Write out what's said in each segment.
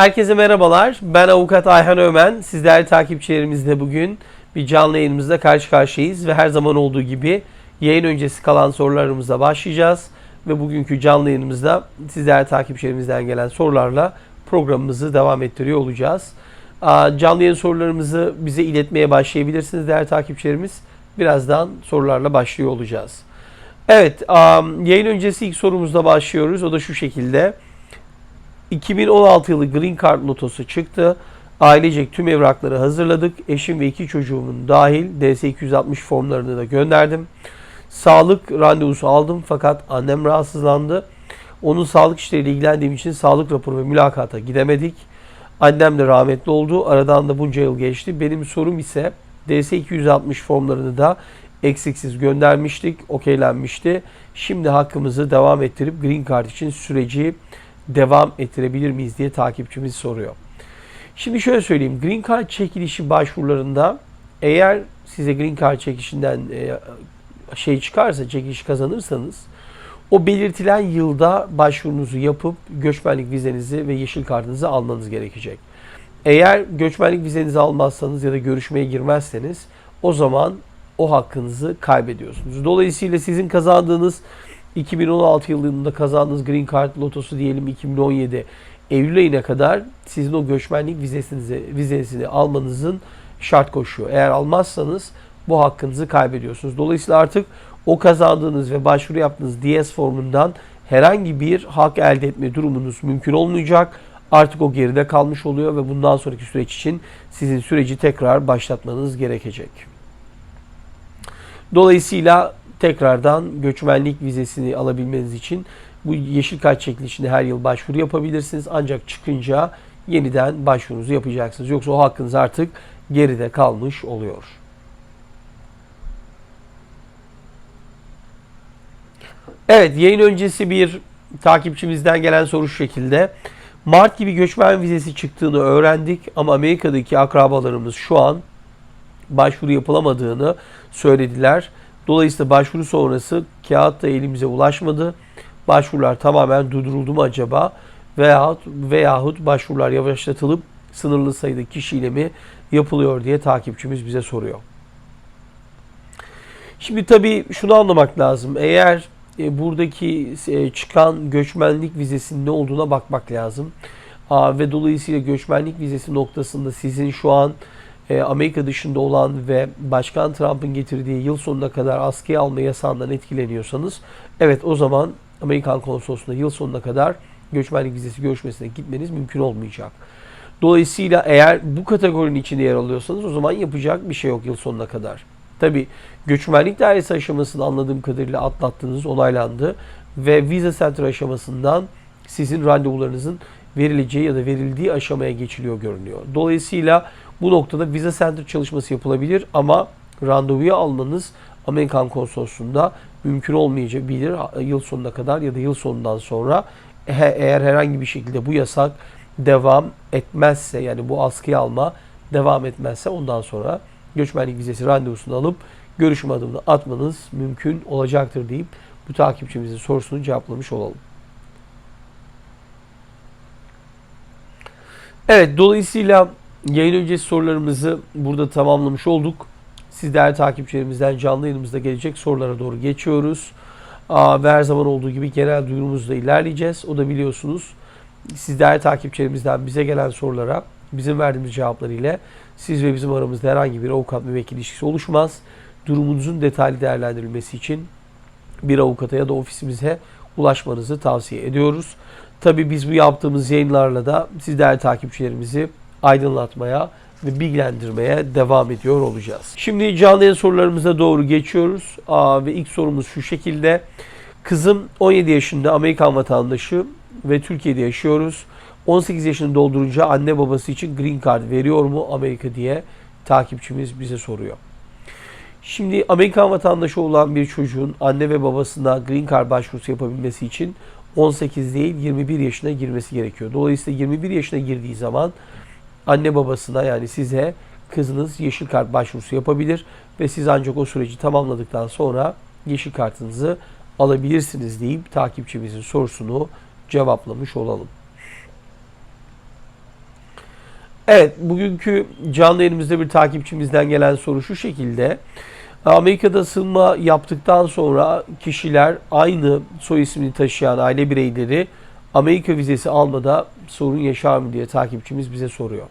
Herkese merhabalar. Ben avukat Ayhan Ömen. Sizler takipçilerimizle bugün bir canlı yayınımızda karşı karşıyayız ve her zaman olduğu gibi yayın öncesi kalan sorularımıza başlayacağız ve bugünkü canlı yayınımızda sizler takipçilerimizden gelen sorularla programımızı devam ettiriyor olacağız. Canlı yayın sorularımızı bize iletmeye başlayabilirsiniz değerli takipçilerimiz. Birazdan sorularla başlıyor olacağız. Evet, yayın öncesi ilk sorumuzla başlıyoruz. O da şu şekilde. 2016 yılı Green Card lotosu çıktı. Ailecek tüm evrakları hazırladık. Eşim ve iki çocuğumun dahil DS-260 formlarını da gönderdim. Sağlık randevusu aldım fakat annem rahatsızlandı. Onun sağlık işleriyle ilgilendiğim için sağlık raporu ve mülakata gidemedik. Annem de rahmetli oldu. Aradan da bunca yıl geçti. Benim sorum ise DS-260 formlarını da eksiksiz göndermiştik. Okeylenmişti. Şimdi hakkımızı devam ettirip Green Card için süreci devam ettirebilir miyiz diye takipçimiz soruyor. Şimdi şöyle söyleyeyim. Green Card çekilişi başvurularında eğer size Green Card çekişinden e, şey çıkarsa, çekiliş kazanırsanız o belirtilen yılda başvurunuzu yapıp göçmenlik vizenizi ve yeşil kartınızı almanız gerekecek. Eğer göçmenlik vizenizi almazsanız ya da görüşmeye girmezseniz o zaman o hakkınızı kaybediyorsunuz. Dolayısıyla sizin kazandığınız 2016 yılında kazandığınız Green Card lotosu diyelim 2017 Eylül ayına kadar sizin o göçmenlik vizesinizi, vizesini almanızın şart koşuyor. Eğer almazsanız bu hakkınızı kaybediyorsunuz. Dolayısıyla artık o kazandığınız ve başvuru yaptığınız DS formundan herhangi bir hak elde etme durumunuz mümkün olmayacak. Artık o geride kalmış oluyor ve bundan sonraki süreç için sizin süreci tekrar başlatmanız gerekecek. Dolayısıyla tekrardan göçmenlik vizesini alabilmeniz için bu yeşil kart çekilişine her yıl başvuru yapabilirsiniz. Ancak çıkınca yeniden başvurunuzu yapacaksınız. Yoksa o hakkınız artık geride kalmış oluyor. Evet, yayın öncesi bir takipçimizden gelen soru şu şekilde. Mart gibi göçmen vizesi çıktığını öğrendik ama Amerika'daki akrabalarımız şu an başvuru yapılamadığını söylediler. Dolayısıyla başvuru sonrası kağıt da elimize ulaşmadı. Başvurular tamamen durduruldu mu acaba? Veyahut, veyahut başvurular yavaşlatılıp sınırlı sayıda kişiyle mi yapılıyor diye takipçimiz bize soruyor. Şimdi tabii şunu anlamak lazım. Eğer e, buradaki e, çıkan göçmenlik vizesinin ne olduğuna bakmak lazım. Ve dolayısıyla göçmenlik vizesi noktasında sizin şu an Amerika dışında olan ve Başkan Trump'ın getirdiği yıl sonuna kadar askıya alma yasağından etkileniyorsanız evet o zaman Amerikan konsolosluğunda yıl sonuna kadar göçmenlik vizesi görüşmesine gitmeniz mümkün olmayacak. Dolayısıyla eğer bu kategorinin içinde yer alıyorsanız o zaman yapacak bir şey yok yıl sonuna kadar. Tabi göçmenlik dairesi aşamasını anladığım kadarıyla atlattığınız onaylandı ve vize center aşamasından sizin randevularınızın verileceği ya da verildiği aşamaya geçiliyor görünüyor. Dolayısıyla bu noktada vize center çalışması yapılabilir ama randevuyu almanız Amerikan konsolosluğunda mümkün olmayabilir yıl sonuna kadar ya da yıl sonundan sonra eğer herhangi bir şekilde bu yasak devam etmezse yani bu askıya alma devam etmezse ondan sonra göçmenlik vizesi randevusunu alıp görüşme adımını atmanız mümkün olacaktır deyip bu takipçimizin sorusunu cevaplamış olalım. Evet dolayısıyla yayın öncesi sorularımızı burada tamamlamış olduk. Siz değerli takipçilerimizden canlı yayınımızda gelecek sorulara doğru geçiyoruz. Ve her zaman olduğu gibi genel duyurumuzla ilerleyeceğiz. O da biliyorsunuz siz değerli takipçilerimizden bize gelen sorulara bizim verdiğimiz cevaplar ile siz ve bizim aramızda herhangi bir avukat müvekkil ilişkisi oluşmaz. Durumunuzun detaylı değerlendirilmesi için bir avukata ya da ofisimize ulaşmanızı tavsiye ediyoruz. Tabii biz bu yaptığımız yayınlarla da siz değerli takipçilerimizi aydınlatmaya ve bilgilendirmeye devam ediyor olacağız. Şimdi canlı yayın sorularımıza doğru geçiyoruz. Aa, ve ilk sorumuz şu şekilde. Kızım 17 yaşında Amerikan vatandaşı ve Türkiye'de yaşıyoruz. 18 yaşını doldurunca anne babası için green card veriyor mu Amerika diye takipçimiz bize soruyor. Şimdi Amerikan vatandaşı olan bir çocuğun anne ve babasına green card başvurusu yapabilmesi için 18 değil 21 yaşına girmesi gerekiyor. Dolayısıyla 21 yaşına girdiği zaman anne babasına yani size kızınız yeşil kart başvurusu yapabilir ve siz ancak o süreci tamamladıktan sonra yeşil kartınızı alabilirsiniz deyip takipçimizin sorusunu cevaplamış olalım. Evet, bugünkü canlı yayınımızda bir takipçimizden gelen soru şu şekilde. Amerika'da sığınma yaptıktan sonra kişiler aynı soy ismini taşıyan aile bireyleri Amerika vizesi almada sorun yaşar mı diye takipçimiz bize soruyor.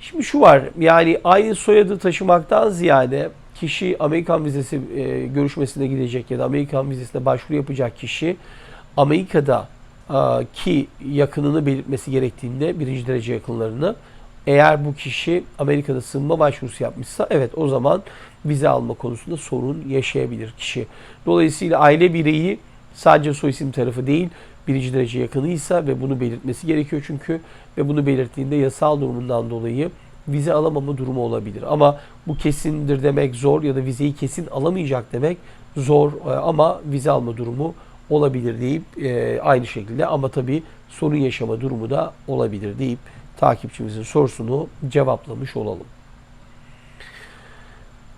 Şimdi şu var, yani aynı soyadı taşımaktan ziyade kişi Amerikan vizesi e, görüşmesine gidecek ya da Amerikan vizesine başvuru yapacak kişi Amerika'da e, ki yakınını belirtmesi gerektiğinde birinci derece yakınlarını eğer bu kişi Amerika'da sığınma başvurusu yapmışsa evet o zaman vize alma konusunda sorun yaşayabilir kişi. Dolayısıyla aile bireyi sadece soy isim tarafı değil birinci derece yakınıysa ve bunu belirtmesi gerekiyor çünkü ve bunu belirttiğinde yasal durumundan dolayı vize alamama durumu olabilir. Ama bu kesindir demek zor ya da vizeyi kesin alamayacak demek zor e, ama vize alma durumu olabilir deyip e, aynı şekilde ama tabii sorun yaşama durumu da olabilir deyip takipçimizin sorusunu cevaplamış olalım.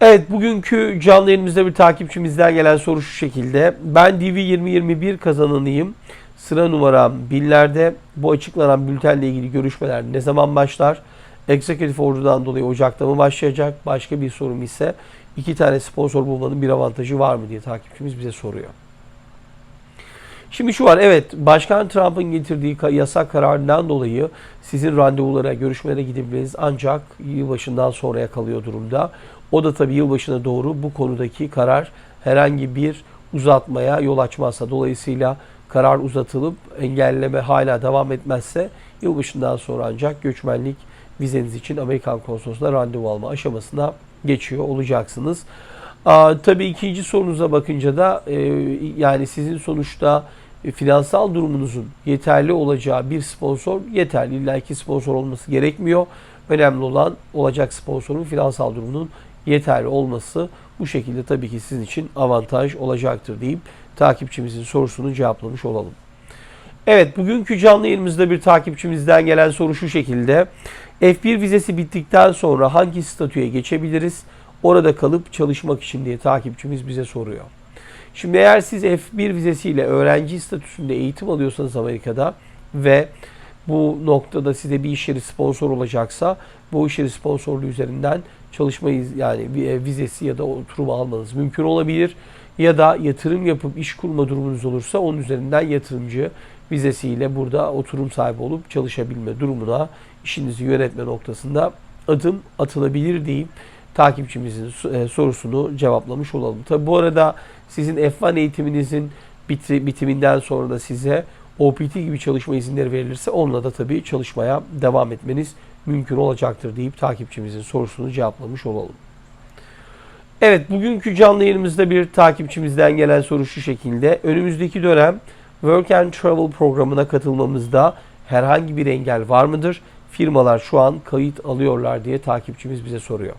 Evet bugünkü canlı yayınımızda bir takipçimizden gelen soru şu şekilde. Ben DV 2021 kazananıyım. Sıra numaram binlerde. Bu açıklanan bültenle ilgili görüşmeler ne zaman başlar? Executive Order'dan dolayı Ocak'ta mı başlayacak? Başka bir sorum ise iki tane sponsor bulmanın bir avantajı var mı diye takipçimiz bize soruyor. Şimdi şu var evet Başkan Trump'ın getirdiği yasak kararından dolayı sizin randevulara, görüşmelere gidebilmeniz ancak yılbaşından sonraya kalıyor durumda. O da tabii yılbaşına doğru bu konudaki karar herhangi bir uzatmaya yol açmazsa dolayısıyla karar uzatılıp engelleme hala devam etmezse yılbaşından sonra ancak göçmenlik vizeniz için Amerikan konsolosluğuna randevu alma aşamasına geçiyor olacaksınız. Tabii ikinci sorunuza bakınca da e, yani sizin sonuçta e, finansal durumunuzun yeterli olacağı bir sponsor yeterli. İlla ki sponsor olması gerekmiyor. Önemli olan olacak sponsorun finansal durumunun yeterli olması bu şekilde tabii ki sizin için avantaj olacaktır deyip takipçimizin sorusunu cevaplamış olalım. Evet bugünkü canlı yayınımızda bir takipçimizden gelen soru şu şekilde. F1 vizesi bittikten sonra hangi statüye geçebiliriz? Orada kalıp çalışmak için diye takipçimiz bize soruyor. Şimdi eğer siz F1 vizesiyle öğrenci statüsünde eğitim alıyorsanız Amerika'da ve bu noktada size bir iş yeri sponsor olacaksa bu iş yeri sponsorluğu üzerinden çalışmayı yani e, vizesi ya da oturumu almanız mümkün olabilir. Ya da yatırım yapıp iş kurma durumunuz olursa onun üzerinden yatırımcı vizesiyle burada oturum sahibi olup çalışabilme durumuna işinizi yönetme noktasında adım atılabilir deyip takipçimizin e, sorusunu cevaplamış olalım. Tabi bu arada sizin F1 eğitiminizin bitiminden sonra da size OPT gibi çalışma izinleri verilirse onunla da tabii çalışmaya devam etmeniz mümkün olacaktır deyip takipçimizin sorusunu cevaplamış olalım. Evet bugünkü canlı yayınımızda bir takipçimizden gelen soru şu şekilde. Önümüzdeki dönem Work and Travel programına katılmamızda herhangi bir engel var mıdır? Firmalar şu an kayıt alıyorlar diye takipçimiz bize soruyor.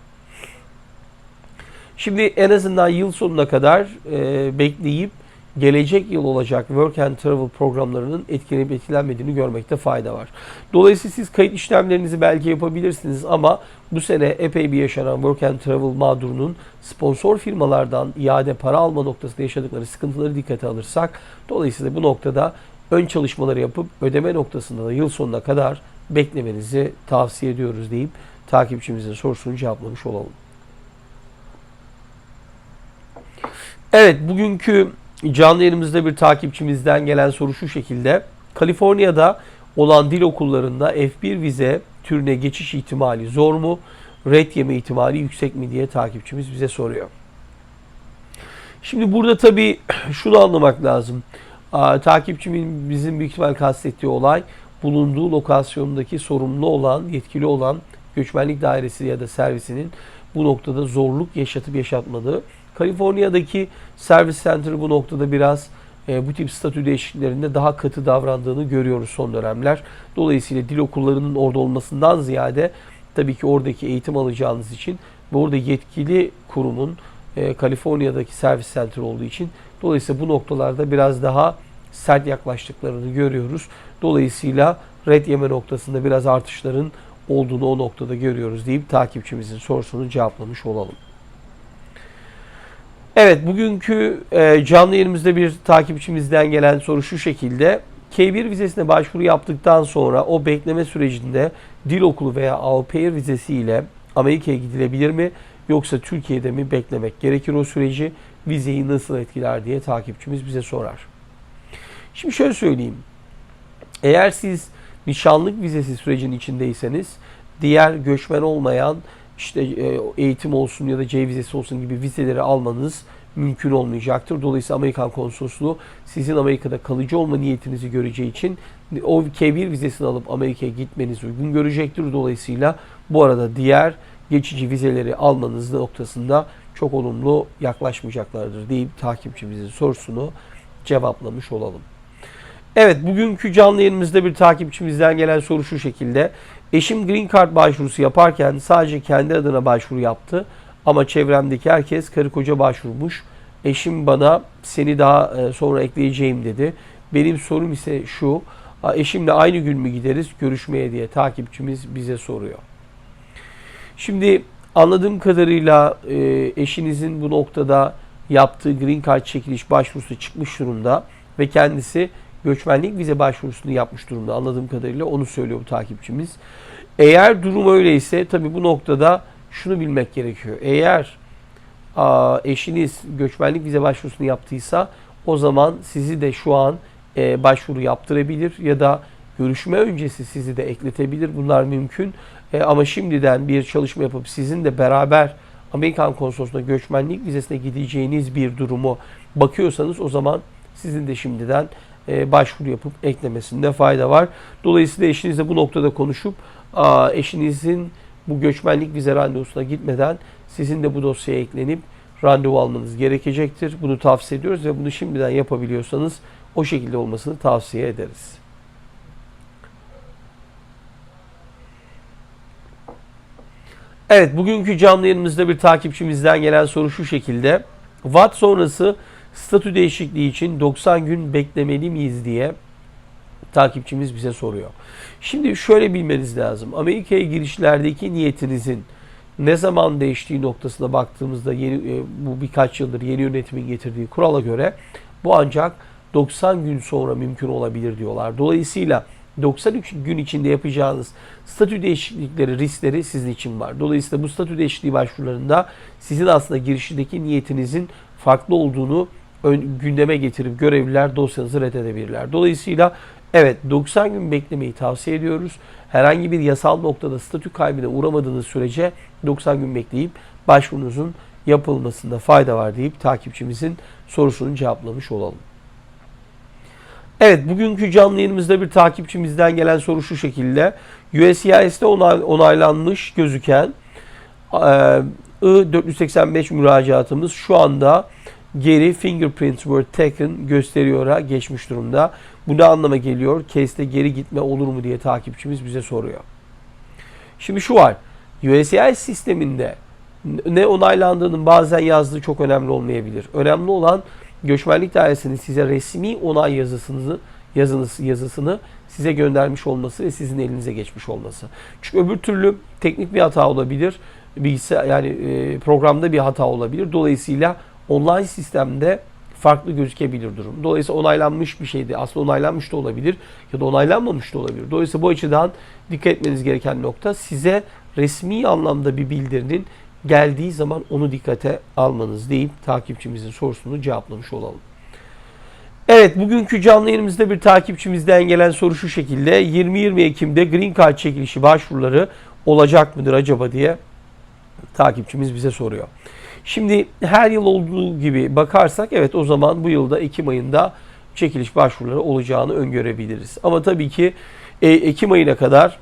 Şimdi en azından yıl sonuna kadar e, bekleyip gelecek yıl olacak Work and Travel programlarının etkilenip etkilenmediğini görmekte fayda var. Dolayısıyla siz kayıt işlemlerinizi belki yapabilirsiniz ama bu sene epey bir yaşanan Work and Travel mağdurunun sponsor firmalardan iade para alma noktasında yaşadıkları sıkıntıları dikkate alırsak dolayısıyla bu noktada ön çalışmaları yapıp ödeme noktasında da yıl sonuna kadar beklemenizi tavsiye ediyoruz deyip takipçimizin sorusunu cevaplamış olalım. Evet bugünkü canlı yayınımızda bir takipçimizden gelen soru şu şekilde. Kaliforniya'da olan dil okullarında F1 vize türüne geçiş ihtimali zor mu? Red yeme ihtimali yüksek mi diye takipçimiz bize soruyor. Şimdi burada tabii şunu anlamak lazım. Takipçimin bizim büyük ihtimal kastettiği olay bulunduğu lokasyondaki sorumlu olan, yetkili olan göçmenlik dairesi ya da servisinin bu noktada zorluk yaşatıp yaşatmadığı Kaliforniya'daki Service Center bu noktada biraz e, bu tip statü değişikliklerinde daha katı davrandığını görüyoruz son dönemler. Dolayısıyla dil okullarının orada olmasından ziyade tabii ki oradaki eğitim alacağınız için ve orada yetkili kurumun e, Kaliforniya'daki Service Center olduğu için dolayısıyla bu noktalarda biraz daha sert yaklaştıklarını görüyoruz. Dolayısıyla red yeme noktasında biraz artışların olduğunu o noktada görüyoruz deyip takipçimizin sorusunu cevaplamış olalım. Evet bugünkü e, canlı yerimizde bir takipçimizden gelen soru şu şekilde. K1 vizesine başvuru yaptıktan sonra o bekleme sürecinde dil okulu veya au pair vizesi ile Amerika'ya gidilebilir mi? Yoksa Türkiye'de mi beklemek gerekir o süreci? Vizeyi nasıl etkiler diye takipçimiz bize sorar. Şimdi şöyle söyleyeyim. Eğer siz nişanlık vizesi sürecinin içindeyseniz diğer göçmen olmayan işte e, eğitim olsun ya da C vizesi olsun gibi vizeleri almanız mümkün olmayacaktır. Dolayısıyla Amerikan konsolosluğu sizin Amerika'da kalıcı olma niyetinizi göreceği için o K1 vizesini alıp Amerika'ya gitmenizi uygun görecektir. Dolayısıyla bu arada diğer geçici vizeleri almanız noktasında çok olumlu yaklaşmayacaklardır deyip takipçimizin sorusunu cevaplamış olalım. Evet bugünkü canlı yayınımızda bir takipçimizden gelen soru şu şekilde. Eşim Green Card başvurusu yaparken sadece kendi adına başvuru yaptı. Ama çevremdeki herkes karı koca başvurmuş. Eşim bana seni daha e, sonra ekleyeceğim dedi. Benim sorum ise şu. Eşimle aynı gün mü gideriz görüşmeye diye takipçimiz bize soruyor. Şimdi anladığım kadarıyla e, eşinizin bu noktada yaptığı Green Card çekiliş başvurusu çıkmış durumda ve kendisi göçmenlik vize başvurusunu yapmış durumda anladığım kadarıyla onu söylüyor bu takipçimiz. Eğer durum öyleyse tabii bu noktada şunu bilmek gerekiyor. Eğer a, eşiniz göçmenlik vize başvurusunu yaptıysa o zaman sizi de şu an e, başvuru yaptırabilir ya da görüşme öncesi sizi de ekletebilir. Bunlar mümkün. E, ama şimdiden bir çalışma yapıp sizin de beraber Amerikan konsolosluğuna göçmenlik vizesine gideceğiniz bir durumu bakıyorsanız o zaman sizin de şimdiden e, başvuru yapıp eklemesinde fayda var. Dolayısıyla eşinizle bu noktada konuşup eşinizin bu göçmenlik vize randevusuna gitmeden sizin de bu dosyaya eklenip randevu almanız gerekecektir. Bunu tavsiye ediyoruz ve bunu şimdiden yapabiliyorsanız o şekilde olmasını tavsiye ederiz. Evet bugünkü canlı yayınımızda bir takipçimizden gelen soru şu şekilde. Watt sonrası statü değişikliği için 90 gün beklemeli miyiz diye takipçimiz bize soruyor. Şimdi şöyle bilmeniz lazım. Amerika'ya girişlerdeki niyetinizin ne zaman değiştiği noktasına baktığımızda yeni e, bu birkaç yıldır yeni yönetimin getirdiği kurala göre bu ancak 90 gün sonra mümkün olabilir diyorlar. Dolayısıyla 93 gün içinde yapacağınız statü değişiklikleri, riskleri sizin için var. Dolayısıyla bu statü değişikliği başvurularında sizin aslında girişindeki niyetinizin farklı olduğunu gündeme getirip görevliler dosyanızı reddedebilirler. Dolayısıyla evet 90 gün beklemeyi tavsiye ediyoruz. Herhangi bir yasal noktada statü kaybına uğramadığınız sürece 90 gün bekleyip başvurunuzun yapılmasında fayda var deyip takipçimizin sorusunu cevaplamış olalım. Evet bugünkü canlı yayınımızda bir takipçimizden gelen soru şu şekilde. USCIS'te onay, onaylanmış gözüken I-485 müracaatımız şu anda geri fingerprints were taken gösteriyor'a geçmiş durumda. Bu ne anlama geliyor? Case'de geri gitme olur mu diye takipçimiz bize soruyor. Şimdi şu var. USCIS sisteminde ne onaylandığının bazen yazdığı çok önemli olmayabilir. Önemli olan göçmenlik dairesinin size resmi onay yazısını yazınız, yazısını size göndermiş olması ve sizin elinize geçmiş olması. Çünkü öbür türlü teknik bir hata olabilir. Bilgisayar yani e, programda bir hata olabilir. Dolayısıyla online sistemde farklı gözükebilir durum. Dolayısıyla onaylanmış bir şeydi. Aslında onaylanmış da olabilir ya da onaylanmamış da olabilir. Dolayısıyla bu açıdan dikkat etmeniz gereken nokta size resmi anlamda bir bildirinin geldiği zaman onu dikkate almanız deyip takipçimizin sorusunu cevaplamış olalım. Evet bugünkü canlı yayınımızda bir takipçimizden gelen soru şu şekilde. 20-20 Ekim'de Green Card çekilişi başvuruları olacak mıdır acaba diye takipçimiz bize soruyor. Şimdi her yıl olduğu gibi bakarsak evet o zaman bu yılda Ekim ayında çekiliş başvuruları olacağını öngörebiliriz. Ama tabii ki e, Ekim ayına kadar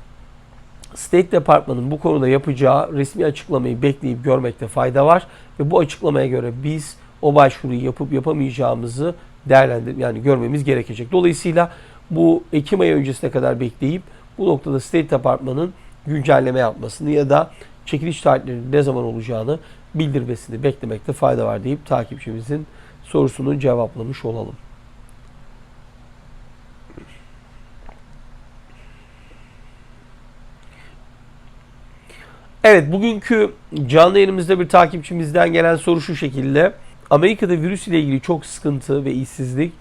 State Department'ın bu konuda yapacağı resmi açıklamayı bekleyip görmekte fayda var ve bu açıklamaya göre biz o başvuruyu yapıp yapamayacağımızı değerlendir yani görmemiz gerekecek. Dolayısıyla bu Ekim ayı öncesine kadar bekleyip bu noktada State Department'ın güncelleme yapmasını ya da çekiliş tarihlerinin ne zaman olacağını bildirmesini beklemekte fayda var deyip takipçimizin sorusunu cevaplamış olalım. Evet bugünkü canlı yayınımızda bir takipçimizden gelen soru şu şekilde. Amerika'da virüs ile ilgili çok sıkıntı ve işsizlik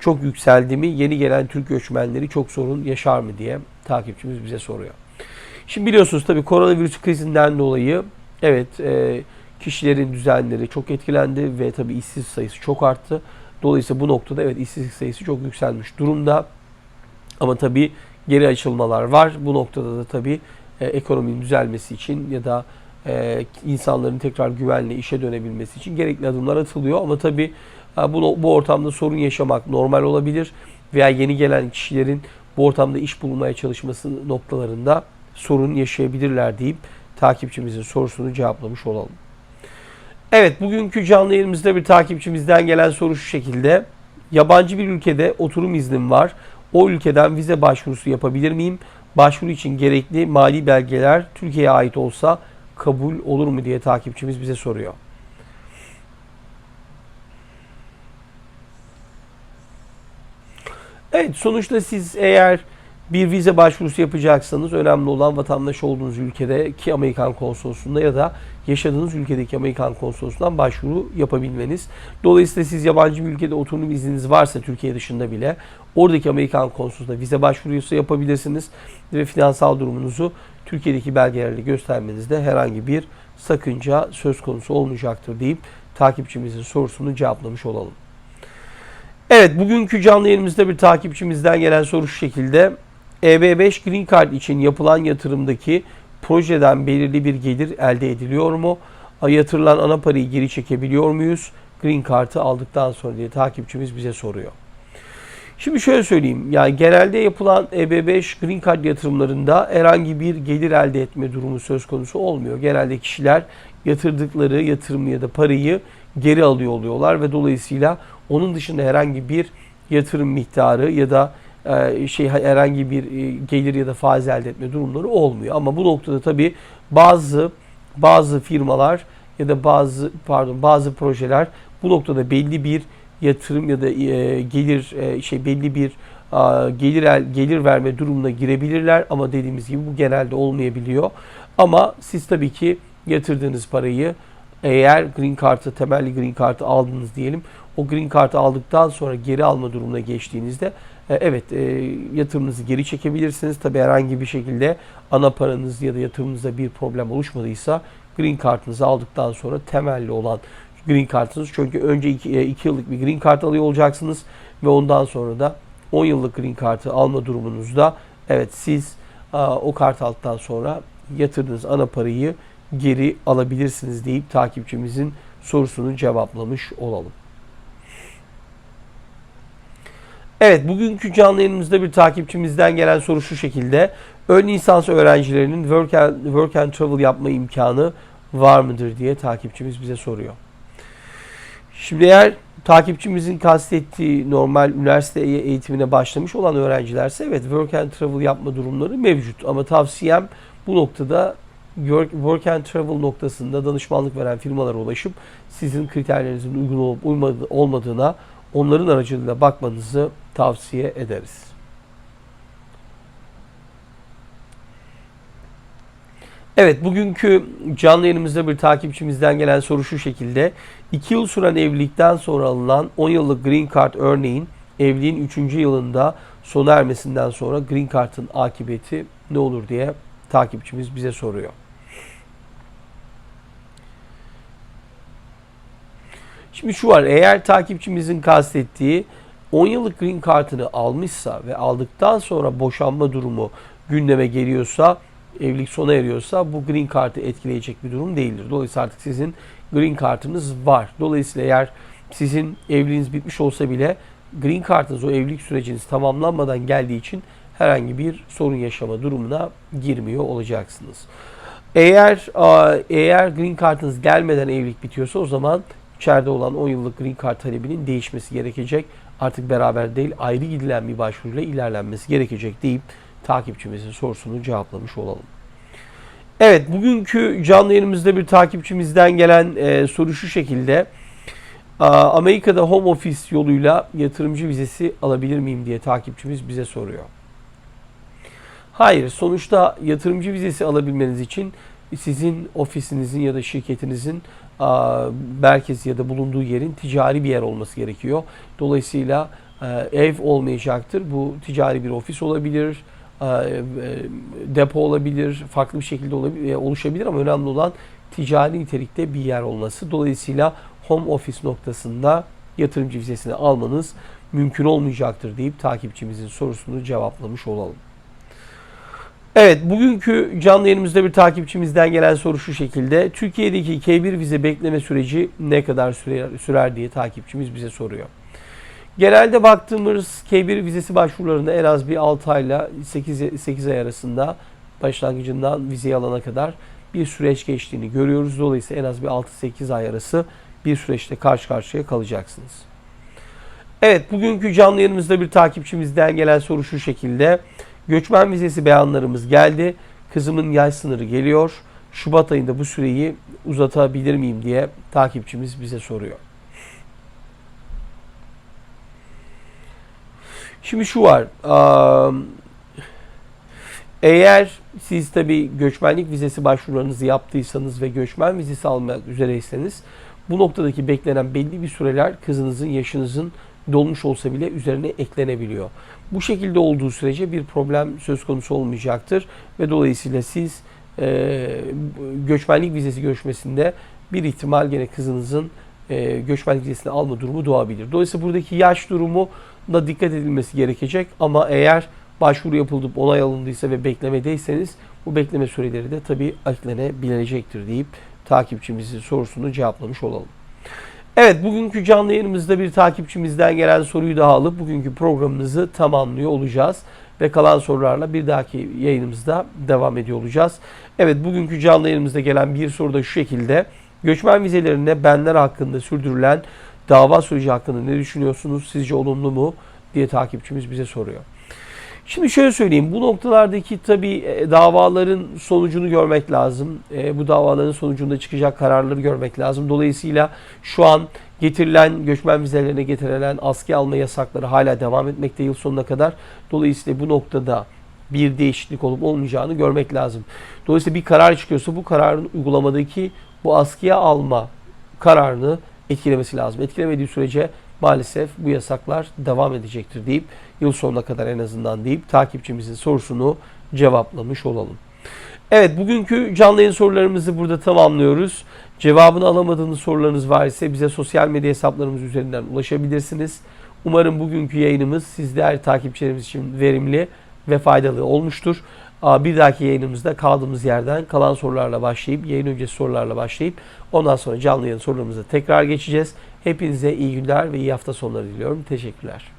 çok yükseldi mi? Yeni gelen Türk göçmenleri çok sorun yaşar mı diye takipçimiz bize soruyor. Şimdi biliyorsunuz tabii koronavirüs krizinden dolayı evet e, kişilerin düzenleri çok etkilendi ve tabii işsiz sayısı çok arttı. Dolayısıyla bu noktada evet işsizlik sayısı çok yükselmiş durumda. Ama tabii geri açılmalar var. Bu noktada da tabii e, ekonominin düzelmesi için ya da e, insanların tekrar güvenli işe dönebilmesi için gerekli adımlar atılıyor. Ama tabii e, bu, bu ortamda sorun yaşamak normal olabilir veya yeni gelen kişilerin bu ortamda iş bulmaya çalışması noktalarında sorun yaşayabilirler deyip takipçimizin sorusunu cevaplamış olalım. Evet bugünkü canlı yayınımızda bir takipçimizden gelen soru şu şekilde. Yabancı bir ülkede oturum iznim var. O ülkeden vize başvurusu yapabilir miyim? Başvuru için gerekli mali belgeler Türkiye'ye ait olsa kabul olur mu diye takipçimiz bize soruyor. Evet sonuçta siz eğer bir vize başvurusu yapacaksanız önemli olan vatandaş olduğunuz ülkedeki Amerikan konsolosluğunda ya da yaşadığınız ülkedeki Amerikan konsolosundan başvuru yapabilmeniz. Dolayısıyla siz yabancı bir ülkede oturum izniniz varsa Türkiye dışında bile oradaki Amerikan konsolosluğunda vize başvurusu yapabilirsiniz ve finansal durumunuzu Türkiye'deki belgelerle göstermenizde herhangi bir sakınca söz konusu olmayacaktır deyip takipçimizin sorusunu cevaplamış olalım. Evet bugünkü canlı yayınımızda bir takipçimizden gelen soru şu şekilde. EB5 Green Card için yapılan yatırımdaki projeden belirli bir gelir elde ediliyor mu? Yatırılan ana parayı geri çekebiliyor muyuz? Green Card'ı aldıktan sonra diye takipçimiz bize soruyor. Şimdi şöyle söyleyeyim. Yani genelde yapılan EB5 Green Card yatırımlarında herhangi bir gelir elde etme durumu söz konusu olmuyor. Genelde kişiler yatırdıkları yatırımı ya da parayı geri alıyor oluyorlar ve dolayısıyla onun dışında herhangi bir yatırım miktarı ya da şey herhangi bir e, gelir ya da faiz elde etme durumları olmuyor. Ama bu noktada tabii bazı bazı firmalar ya da bazı pardon bazı projeler bu noktada belli bir yatırım ya da e, gelir şey belli bir gelir gelir verme durumuna girebilirler ama dediğimiz gibi bu genelde olmayabiliyor. Ama siz tabii ki yatırdığınız parayı eğer green card'ı temelli green card'ı aldınız diyelim. O green card'ı aldıktan sonra geri alma durumuna geçtiğinizde e, evet e, yatırımınızı geri çekebilirsiniz. Tabi herhangi bir şekilde ana paranız ya da yatırımınızda bir problem oluşmadıysa green card'ınızı aldıktan sonra temelli olan green card'ınız. Çünkü önce 2 yıllık bir green card alıyor olacaksınız ve ondan sonra da 10 yıllık green card'ı alma durumunuzda evet siz o kart aldıktan sonra yatırdığınız ana parayı geri alabilirsiniz deyip takipçimizin sorusunu cevaplamış olalım. Evet bugünkü canlı yayınımızda bir takipçimizden gelen soru şu şekilde. Ön lisans öğrencilerinin work and, work and travel yapma imkanı var mıdır diye takipçimiz bize soruyor. Şimdi eğer takipçimizin kastettiği normal üniversite eğitimine başlamış olan öğrencilerse evet work and travel yapma durumları mevcut. Ama tavsiyem bu noktada work and travel noktasında danışmanlık veren firmalara ulaşıp sizin kriterlerinizin uygun olup olmadığına onların aracılığıyla bakmanızı tavsiye ederiz. Evet bugünkü canlı yayınımızda bir takipçimizden gelen soru şu şekilde. 2 yıl süren evlilikten sonra alınan 10 yıllık Green Card örneğin evliliğin 3. yılında sona ermesinden sonra Green Card'ın akıbeti ne olur diye takipçimiz bize soruyor. Şimdi şu var eğer takipçimizin kastettiği 10 yıllık green kartını almışsa ve aldıktan sonra boşanma durumu gündeme geliyorsa, evlilik sona eriyorsa bu green kartı etkileyecek bir durum değildir. Dolayısıyla artık sizin green kartınız var. Dolayısıyla eğer sizin evliliğiniz bitmiş olsa bile green kartınız o evlilik süreciniz tamamlanmadan geldiği için herhangi bir sorun yaşama durumuna girmiyor olacaksınız. Eğer eğer green kartınız gelmeden evlilik bitiyorsa o zaman içeride olan 10 yıllık green card talebinin değişmesi gerekecek. Artık beraber değil ayrı gidilen bir başvuruyla ilerlenmesi gerekecek deyip takipçimizin sorusunu cevaplamış olalım. Evet bugünkü canlı yayınımızda bir takipçimizden gelen e, soru şu şekilde. Amerika'da home office yoluyla yatırımcı vizesi alabilir miyim diye takipçimiz bize soruyor. Hayır, sonuçta yatırımcı vizesi alabilmeniz için sizin ofisinizin ya da şirketinizin merkezi ya da bulunduğu yerin ticari bir yer olması gerekiyor. Dolayısıyla e, ev olmayacaktır. Bu ticari bir ofis olabilir, e, e, depo olabilir, farklı bir şekilde oluşabilir ama önemli olan ticari nitelikte bir yer olması. Dolayısıyla home office noktasında yatırımcı vizesini almanız mümkün olmayacaktır deyip takipçimizin sorusunu cevaplamış olalım. Evet, bugünkü canlı yayınımızda bir takipçimizden gelen soru şu şekilde. Türkiye'deki K1 vize bekleme süreci ne kadar sürer, sürer diye takipçimiz bize soruyor. Genelde baktığımız K1 vizesi başvurularında en az bir 6 ayla 8, 8 ay arasında başlangıcından vizeyi alana kadar bir süreç geçtiğini görüyoruz. Dolayısıyla en az bir 6-8 ay arası bir süreçte karşı karşıya kalacaksınız. Evet, bugünkü canlı yayınımızda bir takipçimizden gelen soru şu şekilde. Göçmen vizesi beyanlarımız geldi. Kızımın yaş sınırı geliyor. Şubat ayında bu süreyi uzatabilir miyim diye takipçimiz bize soruyor. Şimdi şu var. Eğer siz tabi göçmenlik vizesi başvurularınızı yaptıysanız ve göçmen vizesi almak üzereyseniz bu noktadaki beklenen belli bir süreler kızınızın yaşınızın dolmuş olsa bile üzerine eklenebiliyor. Bu şekilde olduğu sürece bir problem söz konusu olmayacaktır ve dolayısıyla siz e, göçmenlik vizesi görüşmesinde bir ihtimal gene kızınızın e, göçmenlik vizesini alma durumu doğabilir. Dolayısıyla buradaki yaş durumu da dikkat edilmesi gerekecek ama eğer başvuru yapıldı, onay alındıysa ve beklemedeyseniz bu bekleme süreleri de tabii eklenebilecektir deyip takipçimizin sorusunu cevaplamış olalım. Evet bugünkü canlı yayınımızda bir takipçimizden gelen soruyu daha alıp bugünkü programımızı tamamlıyor olacağız. Ve kalan sorularla bir dahaki yayınımızda devam ediyor olacağız. Evet bugünkü canlı yayınımızda gelen bir soru da şu şekilde. Göçmen vizelerinde benler hakkında sürdürülen dava süreci hakkında ne düşünüyorsunuz? Sizce olumlu mu? diye takipçimiz bize soruyor. Şimdi şöyle söyleyeyim. Bu noktalardaki tabii e, davaların sonucunu görmek lazım. E, bu davaların sonucunda çıkacak kararları görmek lazım. Dolayısıyla şu an getirilen göçmen vizelerine getirilen askıya alma yasakları hala devam etmekte yıl sonuna kadar. Dolayısıyla bu noktada bir değişiklik olup olmayacağını görmek lazım. Dolayısıyla bir karar çıkıyorsa bu kararın uygulamadaki bu askıya alma kararını etkilemesi lazım. Etkilemediği sürece maalesef bu yasaklar devam edecektir deyip yıl sonuna kadar en azından deyip takipçimizin sorusunu cevaplamış olalım. Evet bugünkü canlı yayın sorularımızı burada tamamlıyoruz. Cevabını alamadığınız sorularınız var ise bize sosyal medya hesaplarımız üzerinden ulaşabilirsiniz. Umarım bugünkü yayınımız sizler takipçilerimiz için verimli ve faydalı olmuştur. Bir dahaki yayınımızda kaldığımız yerden kalan sorularla başlayıp, yayın öncesi sorularla başlayıp ondan sonra canlı yayın sorularımıza tekrar geçeceğiz. Hepinize iyi günler ve iyi hafta sonları diliyorum. Teşekkürler.